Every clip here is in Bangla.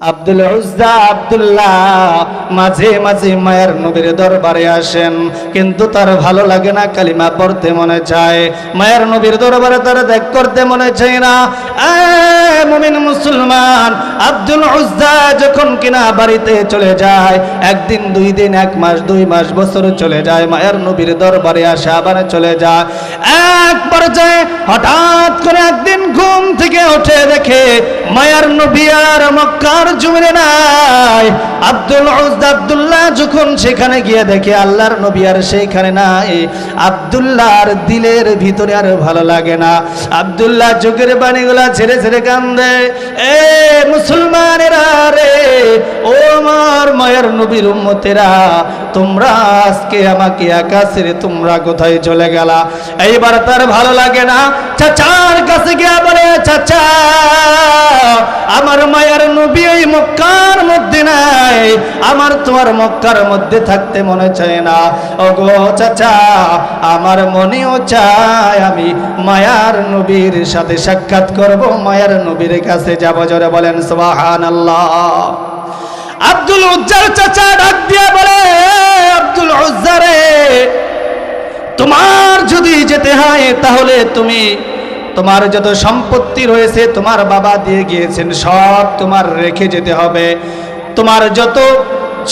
আব্দুল উজ্জা আব্দুল্লাহ মাঝে মাঝে মায়ের নবীর দরবারে আসেন, কিন্তু তার ভালো লাগে না কালিমা পড়তে মনে চায়। মায়ের নবীর দরবারে তার দেখ করতে মনে চায় না। মুমিন মুসলমান, আব্দুল উজ্জা যখন কিনা বাড়িতে চলে যায়, একদিন, দুই দিন, এক মাস, দুই মাস, বছর চলে যায়, মায়ের নবীর দরবারে আসে, আবার চলে যায়। এক পর্যায়ে হঠাৎ করে একদিন ঘুম থেকে উঠে দেখে মায়ের নবী আর মক্কার জমিনে নাই। আব্দুল আব্দুল্লাহ যখন সেখানে গিয়ে দেখে আল্লাহর নবী আর সেইখানে নাই, আব্দুল্লাহর দিলের ভিতরে আর ভালো লাগে না। আব্দুল্লাহ চোখের বাণীগুলা ছেড়ে ছেড়ে কান্দে, এ মায়ের নবীর উম্মতেরা, তোমরা আজকে আমাকে ছেড়ে তোমরা কোথায় চলে গেলা? এইবার তার ভালো লাগে না, চাচার কাছে গিয়া বলে, চাচা, আমার মায়ের নবী ওই মক্কার মধ্যে নাই, আমার তোমার মক্কার মধ্যে থাকতে মনে চায় না। ওগো চাচা, আমার মনেও চায় আমি মায়ার নবীর সাথে সাক্ষাৎ করব, মায়ার নবীর কাছে যাব, জোরে বলেন সুবহান আব্দুল উজ্জার চাচা ডাক দিয়ে বলে, আব্দুল উজ্জারে, তোমার যদি যেতে হয়, তাহলে তুমি তোমার যত সম্পত্তি রয়েছে, তোমার বাবা দিয়ে গিয়েছেন, সব তোমার রেখে যেতে হবে। তোমার যত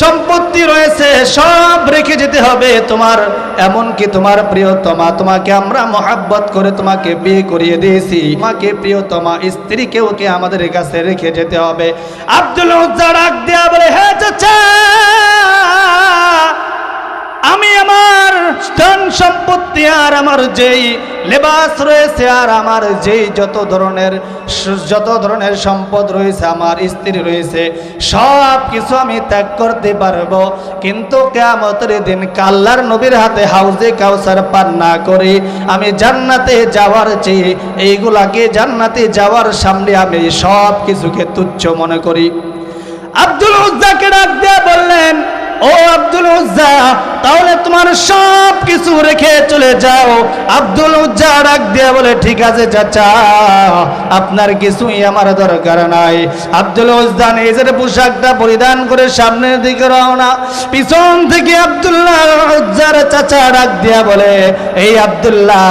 সম্পত্তি রয়েছে, সব রেখে যেতে হবে। তোমার এমনকি তোমার প্রিয়তমা, তোমাকে আমরা মহাব্বত করে তোমাকে বিয়ে করিয়ে দিয়েছি। তোমাকে প্রিয়তমা স্ত্রী কেউ কে আমাদের কাছে রেখে যেতে হবে। আব্দুল উজ্জা দেয়া বলে হ্যাঁ চাচা আমি আমার ধন সম্পত্তি আর আমার যেই লেবাস রয়েছে আর আমার যেই যত ধরনের যত ধরনের সম্পদ রয়েছে, আমার স্ত্রী রয়েছে সব কিছু আমি ত্যাগ করতে পারব। কিন্তু কেমতের দিন কাল্লার নবীর হাতে হাউজে কাউসার পান না করে আমি জান্নাতে যাওয়ার চেয়ে এইগুলাকে জান্নাতে যাওয়ার সামনে আমি সব কিছুকে তুচ্ছ মনে করি। আব্দুল উজ্জাকে ডাক দিয়ে বললেন ও আব্দুল উজ্জা, তাহলে তোমার সব কিছু রেখে চলে যাও। আব্দুল উজ্জা ডাক দিয়ে বলে, ঠিক আছে চাচা, আপনার কিছুই আমার দরকার নাই। আব্দুল উজ্জা নিজের পোশাকটা পরিধান করে সামনের দিকে রওনা। পিছন থেকে আব্দুল্লাহ উজ্জার চাচা ডাক দিয়া বলে, এই আব্দুল্লাহ,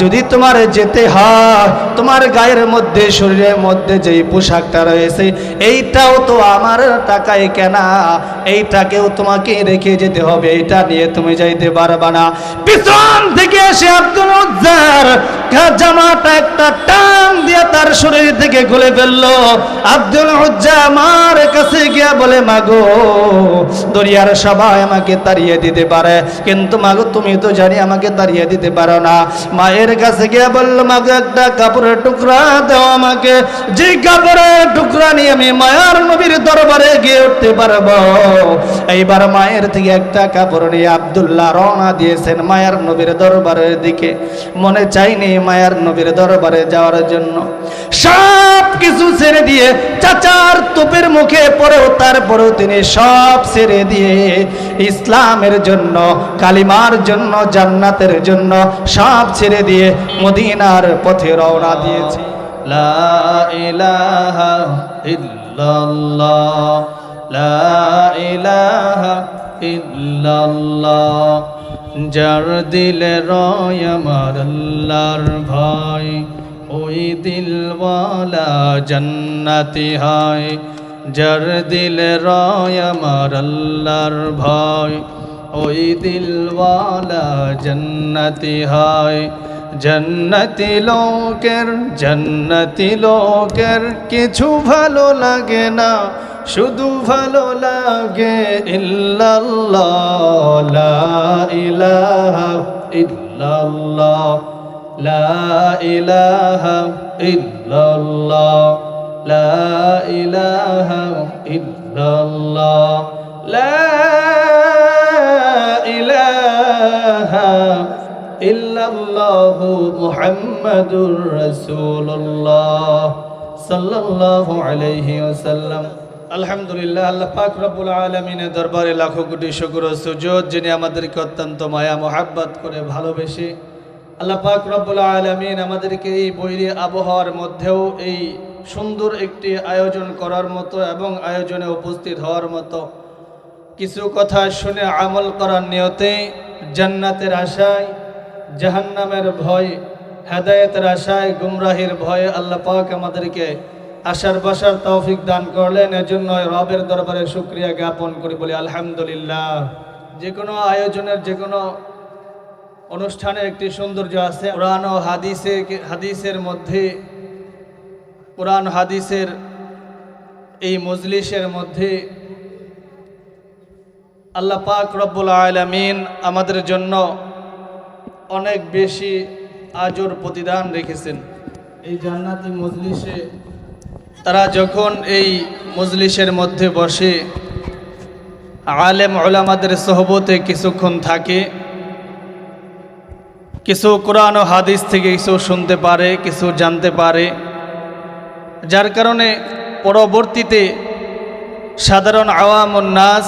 যদি তোমার যেতে হয়, তোমার গায়ের মধ্যে, শরীরের মধ্যে যেই পোশাকটা রয়েছে, এইটাও তো আমার টাকায় কেনা। এইটাকেও তোমাকে রেখে যেতে হবে, এটা নিয়ে তুমি যাইতে পারবা না। পিছন থেকে এসে আব্দুল উজ্জার জামাটা একটা টান দিয়ে তার শরীর থেকে খুলে ফেলল। আব্দুল উজ্জা আমার কাছে গিয়া বলে, মাগো, দরিয়ার সবাই আমাকে তাড়িয়ে দিতে পারে, কিন্তু মাগো, তুমি তো জানি আমাকে তাড়িয়ে দিতে পারো না। মায়ের কাছে গিয়া বলল, মাগো, একটা কাপড়ের টুকরা দাও আমাকে। যে কাপড়ের টুকরা নিয়ে আমি মায়ার নবীর দরবারে গিয়ে উঠতে পারব এইবার মায়ের থেকে একটা কাপড় নিয়ে আব্দুল্লাহ রওনা দিয়েছেন মায়ার নবীর দরবারের দিকে। মনে চাইনি মায়ার নবীর দরবারে যাওয়ার জন্য। সব কিছু ছেড়ে দিয়ে চাচার তোপের মুখে পড়েও তারপরেও তিনি সব ছেড়ে দিয়ে ইসলামের জন্য, কালিমার জন্য, জান্নাতের জন্য সব ছেড়ে দিয়ে মদিনার পথে রওনা দিয়েছে। লা ইলাহা ইল্লাল্লাহ। যার দিলে রয় আমার আল্লাহর ভয়, ওই দিলওয়ালা জান্নাতি হয়। যার দিলে রয় আমার আল্লাহর ভয়, ওই দিলওয়ালা জান্নাতি হয়। জান্নাতি লোকের জান্নাতি লোকের কিছু ভালো লাগে না। শুধু ভালো লাগে ইল্লাল্লাহ, লা ইলাহা ইল্লাল্লাহ, লা ইলাহা ইল্লাল্লাহ, লা ইলাহা ইল্লাল্লাহ, লা ইলাহা ইল্লাল্লাহু মুহাম্মাদুর রাসূলুল্লাহ সাল্লাল্লাহু আলাইহি ওয়াসাল্লাম। আলহামদুলিল্লাহ, আল্লাহ পাক রব্বুল আলামিনের দরবারে লাখো কোটি শুকর সুজুদ, যিনি আমাদেরকে অত্যন্ত মায়া, মোহাব্বত করে ভালোবেসে আল্লাহ পাক রব্বুল আলামিন আমাদেরকে এই বৈরী আবহাওয়ার মধ্যেও এই সুন্দর একটি আয়োজন করার মতো এবং আয়োজনে উপস্থিত হওয়ার মতো কিছু কথা শুনে আমল করার নিয়তে জান্নাতের আশায়, জাহান্নামের ভয়, হেদায়েতের আশায়, গুমরাহির ভয়ে আল্লাহ পাক আমাদেরকে আশার বাসার তৌফিক দান করলেন। এজন্য রবের দরবারে শুক্রিয়া জ্ঞাপন করি বলি, আলহামদুলিল্লাহ। যে কোনো আয়োজনের যে কোনো অনুষ্ঠানের একটি সৌন্দর্য আছে। কোরআন ও হাদিসে হাদিসের মধ্যে, কোরআন হাদিসের এই মজলিসের মধ্যে আল্লাহ পাক রব্বুল আলমিন আমাদের জন্য অনেক বেশি আজর প্রতিদান রেখেছেন। এই জান্নাতি মজলিসে তারা যখন এই মজলিসের মধ্যে বসে, আলেম ওলামাদের সহবতে কিছুক্ষণ থাকে, কিছু কোরআন ও হাদিস থেকে কিছু শুনতে পারে, কিছু জানতে পারে, যার কারণে পরবর্তীতে সাধারণ আওয়াম নাস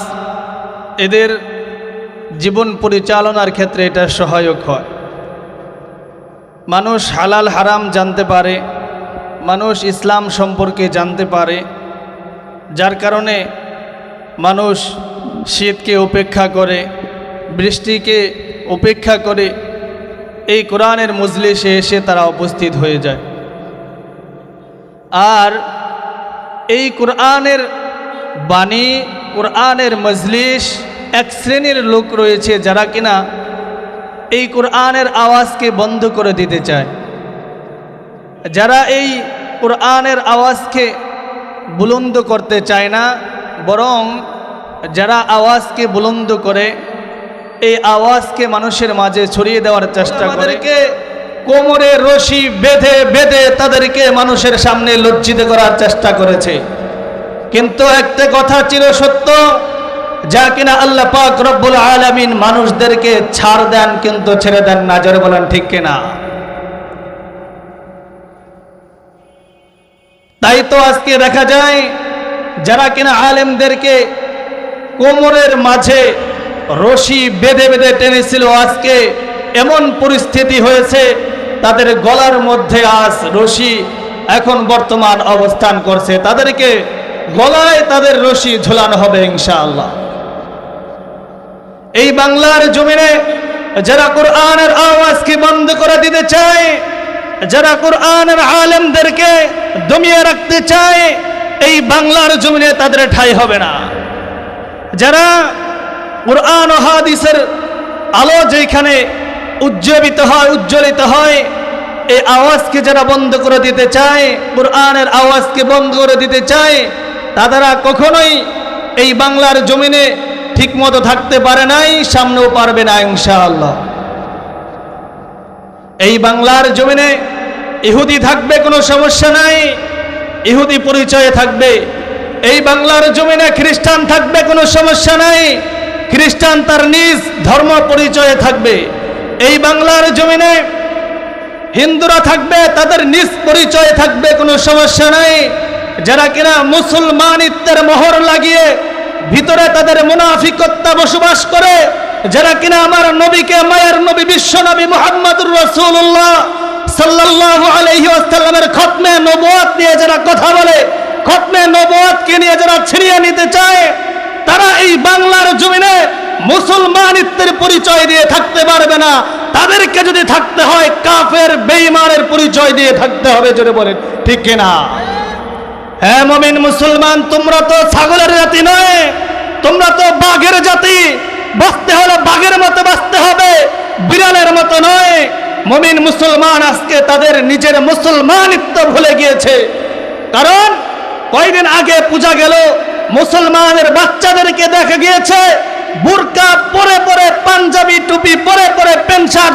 এদের জীবন পরিচালনার ক্ষেত্রে এটা সহায়ক হয়। মানুষ হালাল হারাম জানতে পারে মানুষ ইসলাম সম্পর্কে জানতে পারে, যার কারণে মানুষ শীতকে উপেক্ষা করে, বৃষ্টিকে উপেক্ষা করে এই কোরআনের মজলিসে এসে তারা উপস্থিত হয়ে যায়। আর এই কোরআনের বাণী, কোরআনের মজলিস এক শ্রেণির লোক রয়েছে যারা কিনা এই কোরআনের আওয়াজকে বন্ধ করে দিতে চায়। যারা এই কোরআনের আওয়াজকে বুলন্দ করতে চায় না, বরং যারা আওয়াজকে বুলন্দ করে, এই আওয়াজকে মানুষের মাঝে ছড়িয়ে দেওয়ার চেষ্টা করে। কোমরে রশি বেঁধে বেঁধে তাদেরকে মানুষের সামনে লজ্জিত করার চেষ্টা করেছে। কিন্তু একটা কথা চির সত্য, যা কিনা আল্লাহ পাক রব্বুল আলামিন মানুষদেরকে ছাড় দেন কিন্তু ছেড়ে দেন না। যারা বলেন, ঠিক কিনা? তাই তো আজকে দেখা যায়। যারা কিনা আলেমদেরকে কোমরের মাঝে রশি বেঁধে বেঁধে টেনেছিল আজকে, এমন পরিস্থিতি হয়েছে, তাদের গলার মধ্যে আজ রশি এখন বর্তমান অবস্থান করছে। তাদেরকে গলায় তাদের রশি ঝোলানো হবে ইনশাআল্লাহ। এই বাংলার জমিনে যারা কোরআনের আওয়াজকে বন্ধ করে দিতে চায় যারা কোরআনের আলেমদেরকে দমিয়ে রাখতে চায়, এই বাংলার জমিনে তাদের ঠাই হবে না। যারা কোরআন ও হাদিসের আলো যেখানে উজ্জীবিত হয়, উজ্জ্বলিত হয়, এই আওয়াজকে যারা বন্ধ করে দিতে চায়, কোরআনের আওয়াজকে বন্ধ করে দিতে চায় তারা কখনোই এই বাংলার জমিনে ঠিকমতো থাকতে পারে নাই, সামনেও পারবে না, ইনশাআল্লাহ। এই বাংলার জমিনে ইহুদি থাকবে কোনো সমস্যা নাই, ইহুদি পরিচয়ে থাকবে। এই বাংলার জমিনে খ্রিস্টান থাকবে কোনো সমস্যা নাই, খ্রিস্টান তার নিজ ধর্ম পরিচয়ে থাকবে। এই বাংলার জমিনে হিন্দুরা থাকবে, তাদের নিজ পরিচয়ে থাকবে কোনো সমস্যা নাই। যারা কিনা মুসলমানিত্বের মোহর লাগিয়ে ভিতরে তাদের মুনাফিকত্তা বসবাস করে যারা কিনা আমার নবীকে, মায়ের নবী, বিশ্ব নবী মোহাম্মদুর রসুল্লাহ সাল্লাল্লাহু আলাইহি ওয়াসাল্লামের খতমে নবুয়াত নিয়ে যারা কথা বলে, খতমে নবুয়াতকে নিয়ে যারা ছিনিয়ে নিতে চায়, তারা এই বাংলার জমিনে মুসলমানিত্বের পরিচয় দিয়ে থাকতে পারবে না। তাদেরকে যদি থাকতে হয়, কাফের, বেঈমানের পরিচয় দিয়ে থাকতে হবে যদি বলেন, ঠিক কিনা? হ্যাঁ মমিন মুসলমান, তোমরা তো ছাগলের জাতি নয়, তোমরা তো বাঘের জাতি। বাঁচতে হলে বাঘের মতো বাঁচতে হবে, বিড়ালের মতো নয়। মমিন মুসলমান আজকে তাদের নিজের মুসলমানিত্ব ভুলে গিয়েছে। কারণ কয়দিন আগে পূজা গেল, মুসলমানের বাচ্চাদেরকে দেখা গিয়েছে, বুরকা পরে পরে, পাঞ্জাবি টুপি পরে পরে, প্যান্ট শার্ট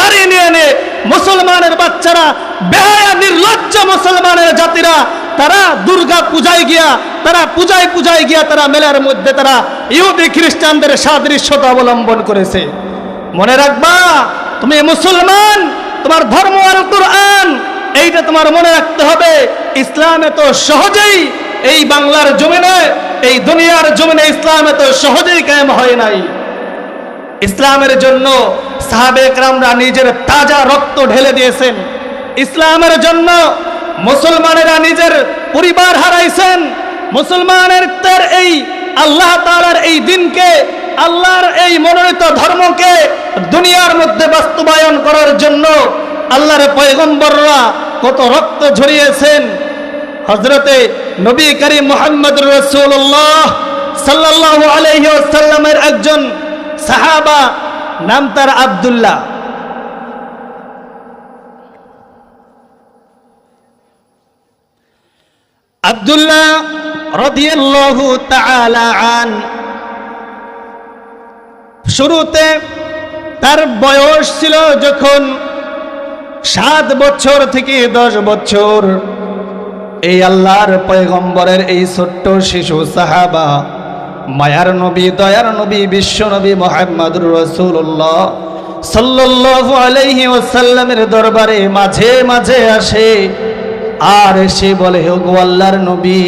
দাঁড়িয়ে নিয়ে নে মুসলমানের বাচ্চারা, বেহায়া, নির্লজ্জ মুসলমানের জাতিরা তারা দুর্গা পূজায় গিয়া, তারা পূজায় পূজায় গিয়া তারা মেলার মধ্যে তারা ইহুদি খ্রিস্টানদের সাদৃশ্যতা অবলম্বন করেছে। মনে রাখবা, তুমি মুসলমান, তোমার ধর্ম আর কোরআন, এইটা তোমার মনে রাখতে হবে। ইসলামে তো সহজেই এই বাংলার জমিনে, এই দুনিয়ার জমিনে ইসলাম এত সহজেই কায়েম হয় নাই। ইসলামের জন্য সাহাবে একরামরা নিজের তাজা রক্ত ঢেলে দিয়েছেন। ইসলামের জন্য মুসলমানেরা নিজের পরিবার হারাইছেন। মুসলমানের তার এই আল্লাহ তাআলার এই দিনকে, আল্লাহর এই মনোনীত ধর্মকে দুনিয়ার মধ্যে বাস্তবায়ন করার জন্য আল্লাহর পয়গম্বররা কত রক্ত ঝরিয়েছেন। হজরতে নবী করিম মোহাম্মদ রসুল্লাহ সাল্লাল্লাহু আলাইহি ওয়াসাল্লামের একজন সাহাবা, নাম তার আব্দুল্লাহ। আব্দুল্লাহ রাদিয়াল্লাহু তাআলা আন শুরুতে তার বয়স ছিল যখন সাত বছর থেকে দশ বছর। এই আল্লাহর পয়গম্বরের এই ছোট্ট শিশু সাহাবা, মায়ার নবী, দয়ার নবী, বিশ্ব নবী মোহাম্মদুর রসুল্লাহ সাল্লাল্লাহু আলাইহি ওয়াসাল্লামের দরবারে মাঝে মাঝে আসে। আর এসে বলে, ওগো আল্লাহর নবী,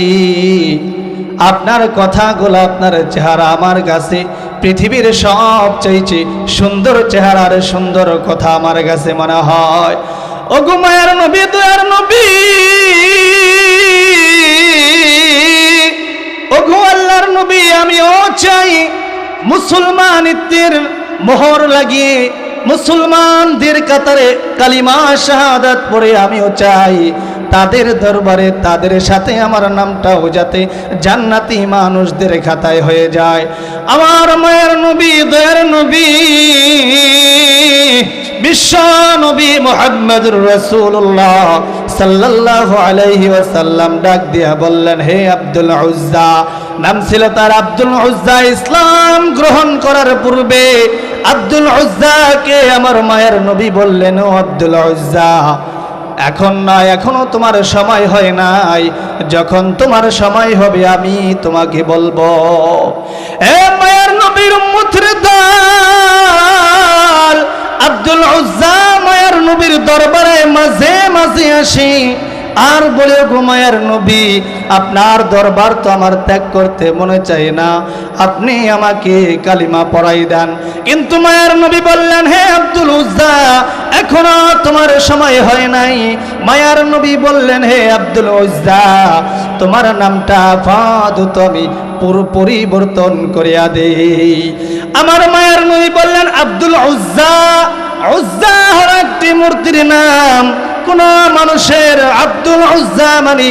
আপনার কথাগুলো আপনার চেহারা আমার কাছে, পৃথিবীর সব চাইছে সুন্দর চেহারার সুন্দর কথা আমার কাছে মনে হয়। ওগো মায়ার নবী, দয়ার নবী, ওগো আল্লাহর নবী, আমিও চাই মুসলমানিত্বের মোহর লাগিয়ে, মুসলমানদের কাতারে কালিমা শাহাদাত পড়ে আমিও চাই। তাদের দরবারে তাদের সাথে আমার নামটাও যাতে জান্নাতি মানুষদের খাতায় হয়ে যায়। আমার মায়ের নবী, দয়ার নবী, বিশ্ব নবী মোহাম্মদুর রসুল্লাহ সাল্লাল্লাহু আলাইহি ওয়াসাল্লাম ডাক দিয়া বললেন, হে আব্দুল উজ্জা। নাম ছিল তার আব্দুল উজ্জা। ইসলাম গ্রহণ করার পূর্বে আব্দুল উজ্জাকে আমার মায়ের নবী বললেন, ও আব্দুল উজ্জা এখন না, এখনও তোমার সময় হয় নাই। যখন তোমার সময় হবে, আমি তোমাকে বলব, এ মায়ের নবীর মুথরে দাল, আব্দুল উজ্জা মায়ের নবীর দরবারে মাঝে মাঝে আসি। আর বলে গো মায়ের নবী, আপনার দরবার তো আমার ত্যাগ করতে মনে চায় না। আপনি আমাকে কালিমা পড়াই দেন। কিন্তু মায়ের নবী বললেন, হে আব্দুল উজ্জা, এখনও তোমার সময় হয় নাই। মায়ার নবী বললেন, হে আব্দুল উজ্জা, তোমার নামটা ফাদুত আমি পুরো পরিবর্তন করিয়া দেই। আমার মায়ের নবী বললেন, আব্দুল উজ্জা উজ্জা হল একটি মূর্তির নাম। কোন মানুষের আব্দুল উজ্জা মানে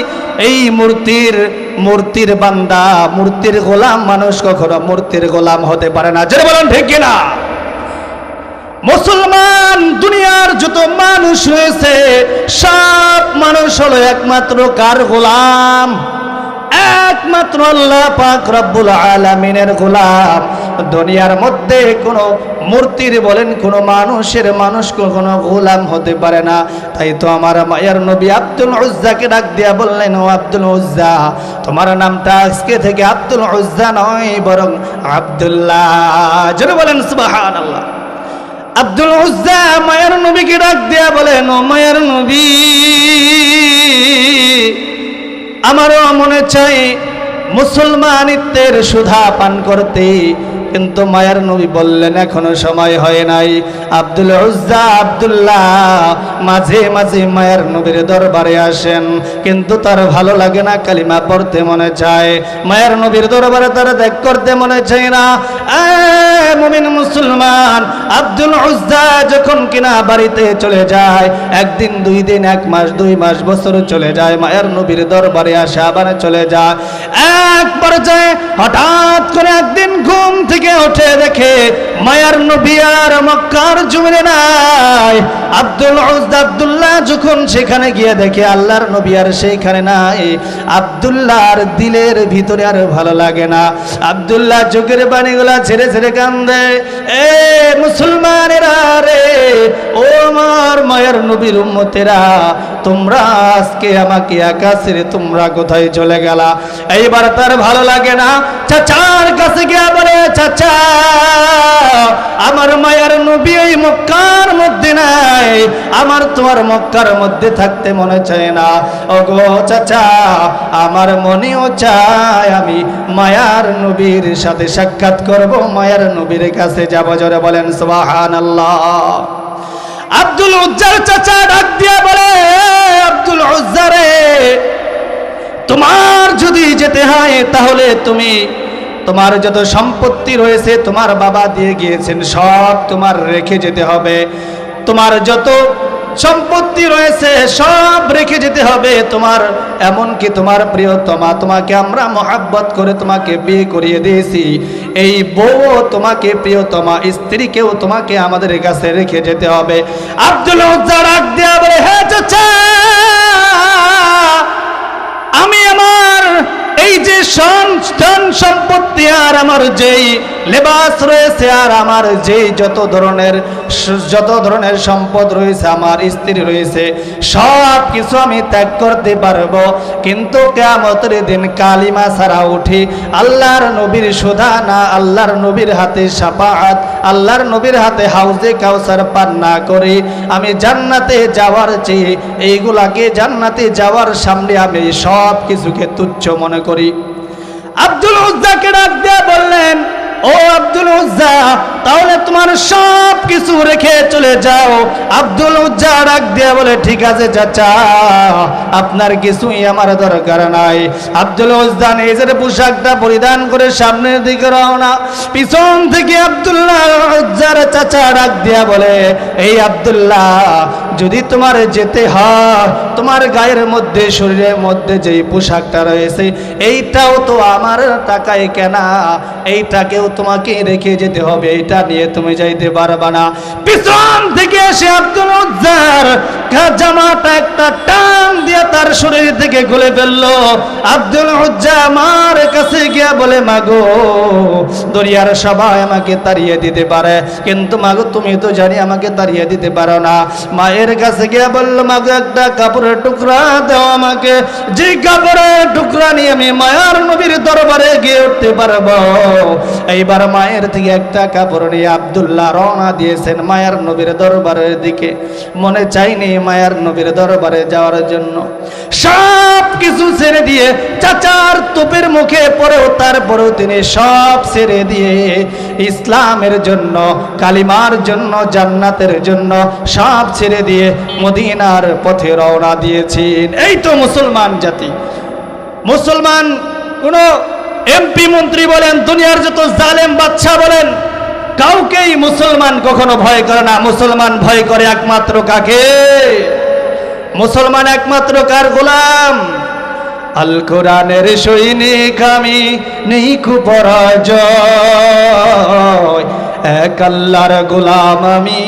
এই মূর্তির মূর্তির বান্দা, মূর্তির গোলাম মানুষ কখনো মূর্তির গোলাম হতে পারে না। যেটা বলেন, ঠিক না মুসলমান দুনিয়ার যত মানুষ হয়েছে সব মানুষ হলো একমাত্র কার গোলাম? একমাত্র আল্লাহ পাক রব্বুল আলামিনের গোলাম। দুনিয়ার মধ্যে কোনো মূর্তির বলেন, কোনো মানুষের মানুষ কখনো গোলাম হতে পারে না। তাই তো আমার মায়ের নবী আব্দুল উজ্জাকে ডাক দিয়া বললেন, ও আব্দুল উজ্জা, তোমার নামটা আজকে থেকে আব্দুল উজ্জা নয়, বরং আব্দুল্লাহ। যেন বলেন, সুবহানাল্লাহ। আব্দুল উজ্জা মায়ের নবীকে ডাক দিয়া বলেন, ও মায়ের নবী আমারও মনে চাই মুসলমানিত্বের সুধা পান করতে, কিন্তু মায়ার নবী বললেন, এখনও সময় হয় নাই। আব্দুল উজ্জা আব্দুল্লাহ মাঝে মাঝে মায়ের নবীর দরবারে আসেন, কিন্তু তার ভালো লাগে না কালিমা পড়তে মনে চায়। মায়ের নবীর দরবারে তার দেখ করতে মনে চায় না। মুসলমান, আব্দুল উজ্জা যখন কিনা বাড়িতে চলে যায়, একদিন, দুই দিন, এক মাস, দুই মাস, বছর চলে যায়, মায়ের নবীর দরবারে আসে, আবার চলে যায়। এক পর্যায়ে হঠাৎ করে একদিন ঘুম থেকে উঠে দেখে মায়ার নবী আর মক্কার জমিনে নাই। আব্দুল আব্দুল্লাহ যখন সেখানে গিয়ে দেখে আল্লাহর নবী আর সেইখানে নাই, আব্দুল্লাহর দিলের ভিতরে আর ভালো লাগে না। আব্দুল্লাহ চোখের বাণীগুলা ছেড়ে ছেড়ে কান্দে, এ মুসলমানেরা রে ও আমার মায়ের নবীর উম্মতেরা, তোমরা আজকে আমাকে একা ছেড়ে তোমরা কোথায় চলে গেলা? এইবার তার ভালো লাগে না, চাচার কাছে গিয়ে বলে, চাচা, আমার মায়ের নবী এই মক্কার মধ্যে নাই, আমার তোমার মক্কার মধ্যে থাকতে মনে চায় না। ওগো চাচা, আমার মনেও চায় আমি মায়ার নবীর সাথে সাক্ষাৎ করব, মায়ার নবীর কাছে যাব, জোরে বলেন, সুবহানাল্লাহ। আব্দুল উজ্জার চাচা ডাক দিয়া বলে আব্দুল উজ্জারে, তোমার যদি যেতে হয়, তাহলে তুমি তোমার যত সম্পত্তি রয়েছে, তোমার বাবা দিয়ে গিয়েছেন, সব তোমার রেখে যেতে হবে। তোমার যত সম্পত্তি রয়েছে, সব রেখে যেতে হবে। তোমার, এমনকি তোমার প্রিয়তমা, তোমাকে আমরা মহাব্বত করে তোমাকে বিয়ে করিয়ে দিয়েছি। এই বউ তোমাকে প্রিয়তমা, স্ত্রীকেও তোমাকে আমাদের কাছে রেখে যেতে হবে। আব্দুল বলে হ্যাঁ আমি আমার এই যে সন্তান সম্পত্তি আর আমার যেই লেবাস রয়েছে আর আমার যেই যত ধরনের যত ধরনের সম্পদ রয়েছে, আমার স্ত্রী রয়েছে, সব কিছু আমি ত্যাগ করতে পারব। কিন্তু কেমতের দিন কালিমা ছাড়া উঠি, আল্লাহর নবীর সুধা না, আল্লাহর নবীর হাতে সাপাহাত আল্লাহর নবীর হাতে হাউজে কাউসার পান না করি। আমি জান্নাতে যাওয়ার চেয়ে এইগুলাকে জান্নাতে যাওয়ার সামনে আমি সব কিছুকে তুচ্ছ মনে করি। আব্দুল উজ্জাকে ডাক দিয়ে বললেন ও আব্দুল উজ্জা, তাহলে তোমার সব কিছু রেখে চলে যাও। আব্দুল উজ্জা ডাক দিয়ে বলে, ঠিক আছে চাচা, আপনার কিছুই আমার দরকার নাই। আব্দুল উজ্জা নিজের পোশাকটা পরিধান করে সামনের দিকে রওনা। পিছন থেকে আব্দুল্লাহ উজ্জার চাচা ডাক দিয়া বলে, এই আব্দুল্লাহ, যদি তোমার যেতে হয়, তোমার গায়ের মধ্যে, শরীরের মধ্যে যেই পোশাকটা রয়েছে, এইটাও তো আমার টাকায় কেনা। এইটাকেও তোমাকে রেখে যেতে হবে এইটা নিয়ে তুমি যাইতে পারবা না। পিছন থেকে এসে আব্দুল উজ্জার জামাটা একটা টান দিয়ে তার শরীর থেকে খুলে ফেলল। আব্দুল উজ্জা আমার কাছে গিয়া বলে, মাগো দরিয়ার সবাই আমাকে তাড়িয়ে দিতে পারে, কিন্তু মাগো, তুমি তো জানি আমাকে তাড়িয়ে দিতে পারো না। মায়ের কাছে গিয়া বলল, মাগো, একটা কাপড়ের টুকরা দাও আমাকে। যে কাপড়ের টুকরা নিয়ে আমি মায়ার নবীর দরবারে গিয়ে উঠতে পারব। এইবার মায়ের থেকে একটা কাপড় নিয়ে আব্দুল্লাহ রওনা দিয়েছেন মায়ার নবীর দরবারের দিকে। মনে চাইনি মায়ার নবীর দরবারে যাওয়ার জন্য। সব কিছু ছেড়ে দিয়ে চাচার তোপের মুখে পড়েও তারপরেও তিনি সব ছেড়ে দিয়ে ইসলামের জন্য, কালিমার জন্য, জান্নাতের জন্য সব ছেড়ে দিয়ে মদিনার পথে রওনা দিয়েছেন। এই তো মুসলমান জাতি। মুসলমান কোনো এমপি মন্ত্রী বলেন, দুনিয়ার যত জালেম বাচ্চা বলেন, কাউকেই মুসলমান কখনো ভয় করে না। মুসলমান ভয় করে একমাত্র কাকে? মুসলমান একমাত্র কার? গোলাম। আল কোরআনের সৈনিক আমি নেই কুপরাজয় এক আল্লাহর গোলাম আমি,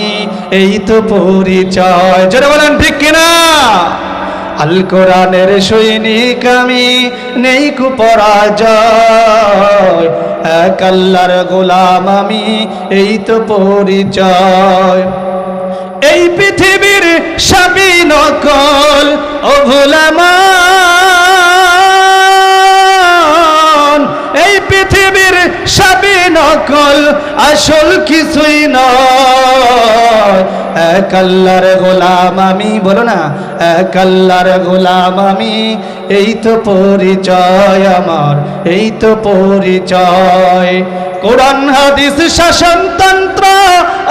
এই তো পরিচয়। জোরে বলেন, ঠিক আল কোরআনের সৈনিক আমি, নেই কুপরাজয় এক আল্লাহর গোলাম আমি, এই তো পরিচয়। এই পৃথিবীর স্বামী নকল ও ভোলামান নকল আসল কিছুই নয়। এক আল্লাহর গোলাম আমি, বলো না, এক আল্লাহর গোলাম আমি। এই তো পরিচয় আমার, এই তো পরিচয়। কোরআন, হাদিস শাসনতন্ত্র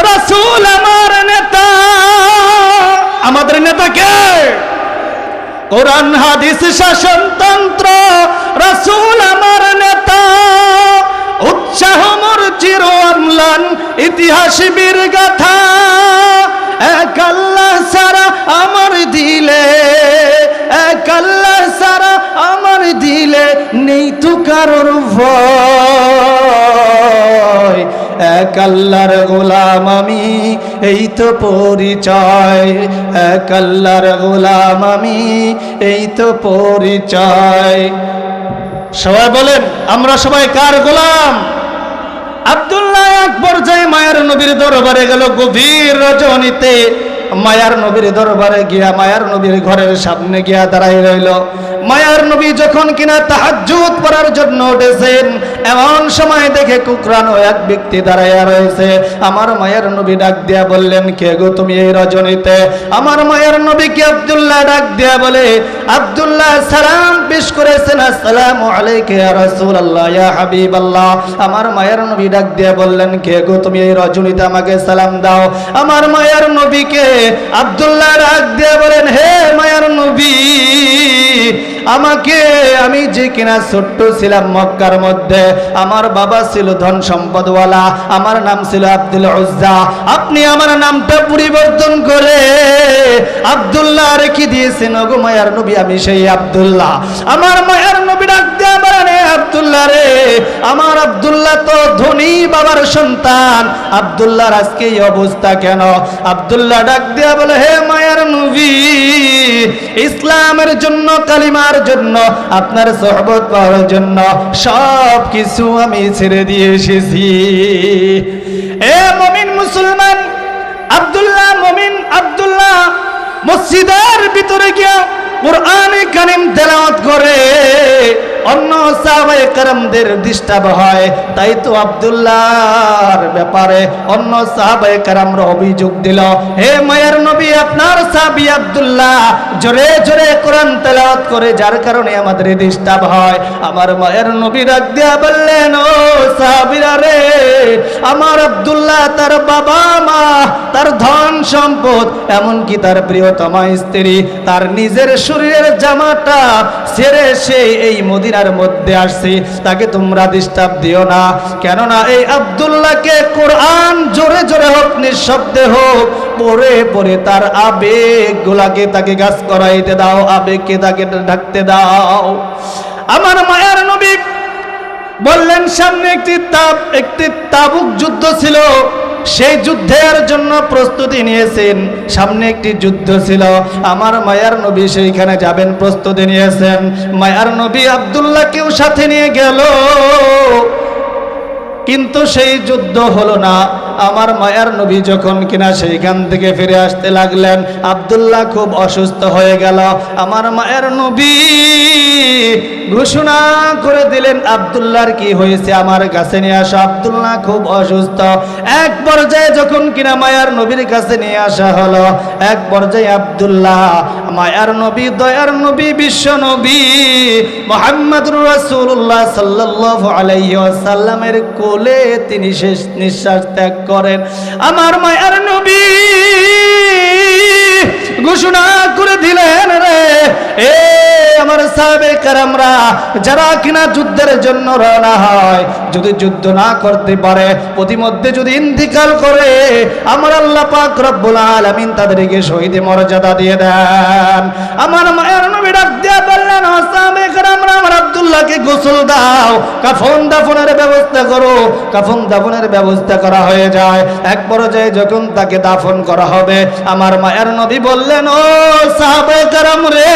রাসূল আমার নেতা। আমাদের নেতা কে? কোরআন, হাদিস শাসনতন্ত্র রাসূল আমার নেতা। উৎসাহ মোর চির অম্লান, ইতিহাস বীর গাথা। এক আল্লাহ সারা আমার দিলে, এক আল্লাহ সারা আমার দিলে নেই তো কারোর ভয়। এক আল্লাহর গোলাম আমি, এই তো পরিচয়। এক আল্লাহর গোলাম আমি, এই তো পরিচয়। সবাই বলেন, আমরা সবাই কার গোলাম? আব্দুল্লাহ আকবর যাই মায়ার নবীর দরবারে গেল গভীর রজনীতে। মায়ার নবীর দরবারে গিয়া মায়ার নবীর ঘরের সামনে গিয়া দাঁড়াই রইল। মায়ার নবী যখন কিনা তাহাজ্জুদ পড়ার জন্য উঠেছেন, এমন সময় দেখে কুকরানো এক ব্যক্তি দাঁড়াইয়া রয়েছে। আমার মায়ের নবী ডাক দিয়া বললেন, কে গো তুমি এই রজনীতে? আমার মায়ের নবীকে আব্দুল্লাহ ডাক দিয়া বলে, আব্দুল্লাহ, সালাম পেশ করেছেন। আসসালামু আলাইকা রাসূলুল্লাহ, ইয়া হাবিবাল্লাহ। আমার মায়ের নবী ডাক দিয়া বললেন, কে গো তুমি এই রজনীতে আমাকে সালাম দাও? আমার মায়ের নবীকে আব্দুল্লাহ ডাক দিয়া বলেন, হে মায়ের নবী আমাকে আমি যে কিনা ছোট্ট ছিলাম মক্কার মধ্যে, আমার বাবা ছিল ধন সম্পদওয়ালা, আমার নাম ছিল আব্দুল উজ্জা। আপনি আমার নামটা পরিবর্তন করে আব্দুল্লাহ রেখে দিয়েছেন, ওগো মায়ার নবী, আমি সেই আব্দুল্লাহ। আমার মায়ার নবী ডাক দিয়ে বলেন "হে আব্দুল্লাহ রে, আমার আব্দুল্লাহ তো ধনী বাবার সন্তান। আব্দুল্লাহর আজকে এই অবস্থা কেন? আব্দুল্লাহ ডাক দিয়া বলে, হে মায়ার নবী, ইসলামের জন্য, কালিমার জন্য, আপনার সহবত পাওয়ার জন্য সব কিছু আমি ছেড়ে দিয়ে এসেছি। এ মমিন মুসলমান, আব্দুল্লাহ মমিন, আব্দুল্লাহ মসজিদের ভিতরে গিয়া কোরআনে কারিম তেলাওয়াত করে। অন্য সাহাবাই কারামদের ডিস্টার্ব হয়। তাই তো আবদুল্লাহ ব্যাপারে অন্য সাহাবাই কারামরা অভিযোগ দিল, হে মায়ের নবী, আপনার সাহাবী আব্দুল্লাহ জোরে জোরে কোরআন তেলাওয়াত করে, যার কারণে আমাদের ডিস্টার্ব হয়। আমার মায়ের নবী দিয়া বললেন, ও সাহাবীরা রে, আমার আব্দুল্লাহ তার বাবা মা, তার ধন সম্পদ, এমনকি তার প্রিয়তমা স্ত্রী, তার নিজের শরীরের জামাটা ছেড়ে সে এই মদিনার মধ্যে আসছে। তাকে তোমরা ডিস্টার্ব দিও না। কেননা এই আব্দুল্লাহকে কোরআন জোরে জোরে হোক, নিঃশব্দে হোক পরে পরে তার আবেগ গুলাকে তাকে গাছ করাইতে দাও, আবেগকে তাকে ঢাকতে দাও। আমার মায়ার নবী বললেন, সামনে একটি তাপ একটি তাবুক যুদ্ধ ছিল। সেই যুদ্ধের জন্য প্রস্তুতি নিয়েছেন। সামনে একটি যুদ্ধ ছিল। আমার মায়ার নবী সেইখানে যাবেন, প্রস্তুতি নিয়েছেন। মায়ার নবী আবদুল্লাহকেও সাথে নিয়ে গেল। কিন্তু সেই যুদ্ধ হলো না। আমার মায়ার নবী যখন কিনা সেইখান থেকে ফিরে আসতে লাগলেন, আব্দুল্লাহ খুব অসুস্থ হয়ে গেল। আমার মায়ের নবী ঘোষণা করে দিলেন, আব্দুল্লাহর কি হয়েছে আমার কাছে নিয়ে আসা। আব্দুল্লাহ খুব অসুস্থ। এক পর্যায়ে যখন কিনা মায়ার নবীর কাছে নিয়ে আসা হলো, এক পর্যায়ে আব্দুল্লাহ, মায়ার নবী, দয়ার নবী, বিশ্ব নবী মোহাম্মদুর রাসূলুল্লাহ সাল্লাল্লাহু আলাইহি ওয়াসাল্লামের কোলে তিনি শেষ নিঃশ্বাস ত্যাগ করেন। আমার মায়ার নবী সাহাবে যারা কিনা যুদ্ধের জন্য রওনা হয়, যদি যুদ্ধ না করতে পারে প্রতিমধ্যে যদি ইন্তিকাল করে, আমার আল্লাহ পাক রব্বুল তাদেরকে শহীদ মর্যাদা দিয়ে দেন। আমার মায়ের নবী ডাক বললেন আমার আব্দুল্লাহকে গোসল দাও দাফনের ব্যবস্থা করো। দাফনের ব্যবস্থা করা হয়ে যায়। এক পর্যায়ে যখন তাকে দাফন করা হবে, আমার মায়ের নবী বললেন, ও সাহাবে রে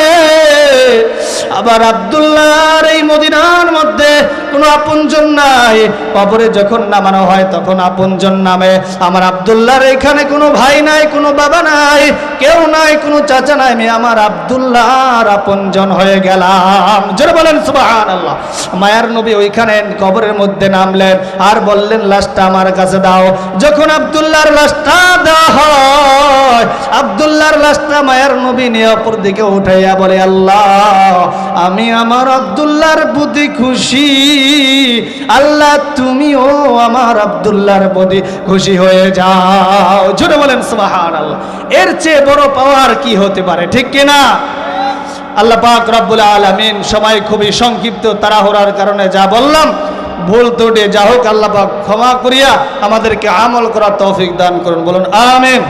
আবার আব্দুল্লাহর এই মদিনার মধ্যে কোনো আপনজন নাই। কবরে যখন নামানো হয় তখন আপনজন নামে। আমার আব্দুল্লাহর এখানে কোনো ভাই নাই, কোনো বাবা নাই, কেউ নাই, কোনো চাচা নাই। আমি আমার আব্দুল্লাহর আপনজন হয়ে গেলাম। জোরে বলেন সুবাহান আল্লাহ মায়ার নবী ওইখানে কবরের মধ্যে নামলেন আর বললেন, লাশটা আমার কাছে দাও। যখন আব্দুল্লাহর লাশটা দেওয়া হয়, আব্দুল্লাহর লাশটা মায়ার নবী নিয়ে অপর দিকে উঠাইয়া বলে, আল্লাহ আমি আমার আব্দুল্লাহর প্রতি খুশি। আল্লাহ, তুমিও আমার আব্দুল্লাহর প্রতি খুশি হয়ে যাও। জোরে বলেন সুবাহান আল্লাহ এর চেয়ে বড় পাওয়ার কি হতে পারে, ঠিক কিনা আল্লাহ পাক রব্বুল আলামিন সবাই খুবই সংক্ষিপ্ত তাড়াহুড়ার কারণে যা বললাম, ভুল ত্রুটি যা হোক আল্লাহ পাক ক্ষমা করিয়া আমাদেরকে আমল করার তৌফিক দান করুন। বলুন, আমিন।